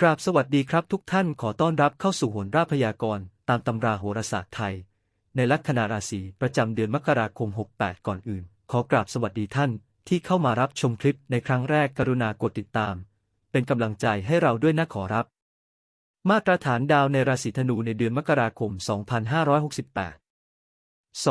กราบสวัสดีครับทุกท่านขอต้อนรับเข้าสู่โหนราพยากรณ์ตามตำราโหราศาสตร์ไทย ในลัคนาราศีประจำเดือนมกราคม 68 ก่อนอื่น ขอกราบสวัสดีท่านที่เข้ามารับชมคลิปในครั้งแรกกรุณากดติดตาม เป็นกำลังใจให้เราด้วยนะขอรับ มาตรฐานดาวในราศีธนูในเดือนมกราคม 2568ส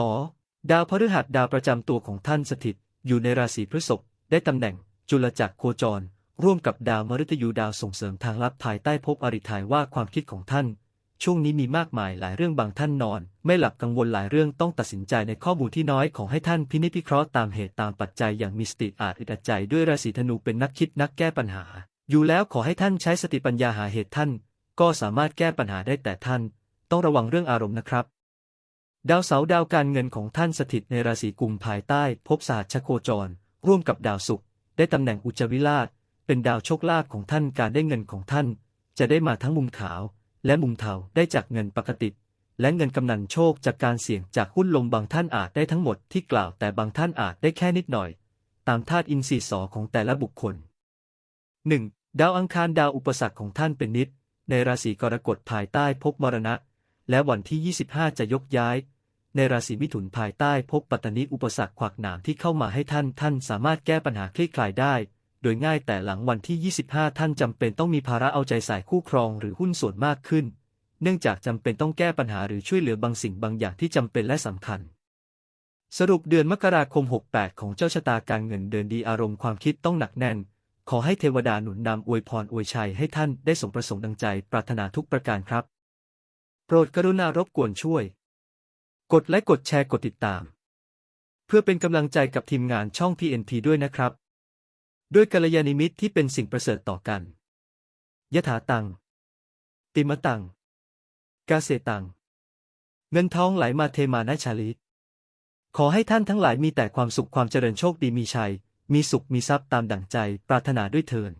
ดาวพฤหัสดาวประจำตัวของท่านสถิต อยู่ในราศีพฤษภได้ตำแหน่งจุลจักรโคจร ร่วมกับดาวมฤตยูดาวส่งเสริมทางลับภายใต้ภพอริทายว่าความคิดของท่าน ช่วงนี้มีมากมายหลายเรื่องบางท่านนอน ไม่หลับกังวลหลายเรื่องต้องตัดสินใจในข้อมูลที่น้อยของให้ท่านพินิจพิเคราะห์ตามเหตุตามปัจจัยอย่างมีสติอาจอึดอัดใจด้วยราศีธนูเป็นนักคิดนักแก้ปัญหา อยู่แล้วขอให้ท่านใช้สติปัญญาหาเหตุท่าน ก็สามารถแก้ปัญหาได้แต่ท่าน ต้องระวังเรื่องอารมณ์นะครับดาวเสาร์ดาวการเงินของท่านสถิตในราศีกุมภายใต้ภพศาสหัชโคจร ร่วมกับดาวศุกร์ได้ตำแหน่งอุจจวิราช เป็นดาวโชคลาภของท่านการได้เงินของท่าน จะได้มาทั้งมุมขาว และมุมเทาได้จากเงินปกติ และเงินกำนันโชคจากการเสี่ยงจากหุ้นลมบางท่านอาจได้ทั้งหมดที่กล่าวแต่บางท่านอาจได้แค่นิดหน่อย ตามธาตุอินทรีย์สอของแต่ละบุคคล 1. ดาวอังคารดาวอุปสรรคของท่านเป็นนิด ในราศีกรกฎภายใต้ภพมรณะ และวันที่ 25 จะยกย้ายในราศีมิถุนภายใต้ภพปัตตนิอุปสรรคขวากหนามที่เข้ามาให้ท่านท่านสามารถแก้ปัญหาคลี่คลายได้ โดยง่ายแต่หลังวันที่ 25 ท่านจำเป็นต้องมีภาระเอาใจใส่คู่ครองหรือหุ้นส่วนมากขึ้น เนื่องจากจำเป็นต้องแก้ปัญหาหรือช่วยเหลือบางสิ่งบางอย่างที่จำเป็นและสำคัญ สรุปเดือนมกราคม 68 ของเจ้าชะตาการเงินเดินดีอารมณ์ความคิดต้องหนักแน่น ขอให้เทวดาหนุนนำอวยพรอวยชัยให้ท่านได้สมประสงค์ดังใจ ปรารถนาทุกประการครับ โปรดกรุณารบกวนช่วย กดไลค์กดแชร์กดติดตาม เพื่อเป็นกำลังใจกับทีมงานช่อง PNP ด้วยนะครับ ด้วยกัลยาณมิตรที่เป็นสิ่งประเสริฐต่อกัน ยถาตัง ติมะตัง กาเสตัง เงินทองไหลมาเทมานาชาลิต ขอให้ท่านทั้งหลายมีแต่ความสุขความเจริญโชคดีมีชัย มีสุขมีทรัพย์ตามดั่งใจปรารถนาด้วยเทิน